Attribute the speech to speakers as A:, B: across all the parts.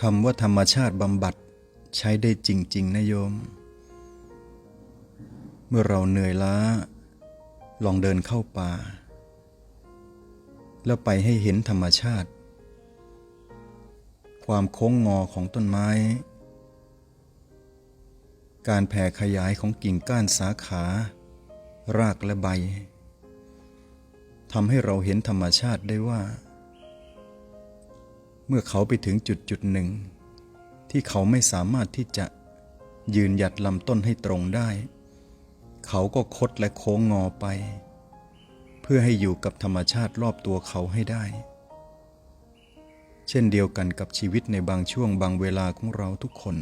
A: คำว่าธรรมชาติบำบัดใช้ได้จริง ๆนะโยม เมื่อเราเหนื่อยล้า ลองเดินเข้าป่า แล้วไปให้เห็นธรรมชาติ ความโค้งงอของต้นไม้ การแผ่ขยายของกิ่งก้านสาขา รากและใบทำให้เราเห็นธรรมชาติได้ว่า เมื่อเขาไปถึงจุดจุดหนึ่ง ที่เขาไม่สามารถที่จะยืนหยัดลำต้นให้ตรงได้ เขาก็คดและโค้งงอไป เพื่อให้อยู่กับธรรมชาติรอบตัวเขาให้ได้ เช่นเดียวกันกับชีวิตในบางช่วงบางเวลาของเราทุกคน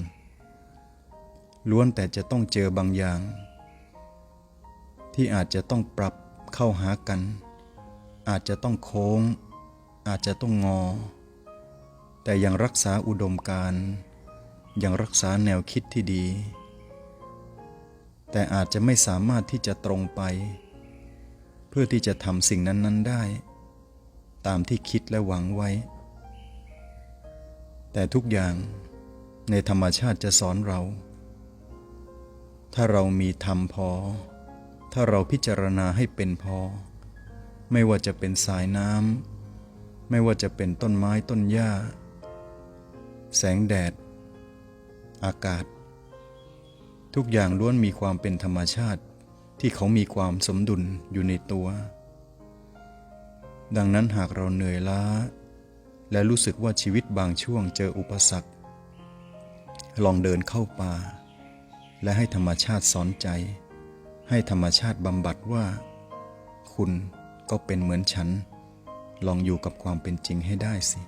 A: ล้วนแต่จะต้องเจอบางอย่าง ที่อาจจะต้องปรับเข้าหากัน อาจจะต้องโค้ง อาจจะต้องงอ แต่ยังรักษาอุดมการยังรักษาแนวคิดที่ดี แต่อาจจะไม่สามารถที่จะตรงไป เพื่อที่จะทำสิ่งนั้น ๆได้ ตามที่คิดและหวังไว้ แต่ทุกอย่างในธรรมชาติจะสอนเรา ถ้าเรามีธรรมพอ ถ้าเราพิจารณาให้เป็นพอ ไม่ว่าจะเป็นสายน้ำไม่ว่าจะเป็นต้นไม้ต้นหญ้า แสงแดด อากาศ ทุกอย่างล้วนมีความเป็นธรรมชาติที่เขามีความสมดุลอยู่ในตัว ดังนั้นหากเราเหนื่อยล้า และรู้สึกว่าชีวิตบางช่วงเจออุปสรรค ลองเดินเข้าป่า และให้ธรรมชาติสอนใจ ให้ธรรมชาติบำบัดว่า คุณก็เป็นเหมือนฉัน ลองอยู่กับความเป็นจริงให้ได้สิ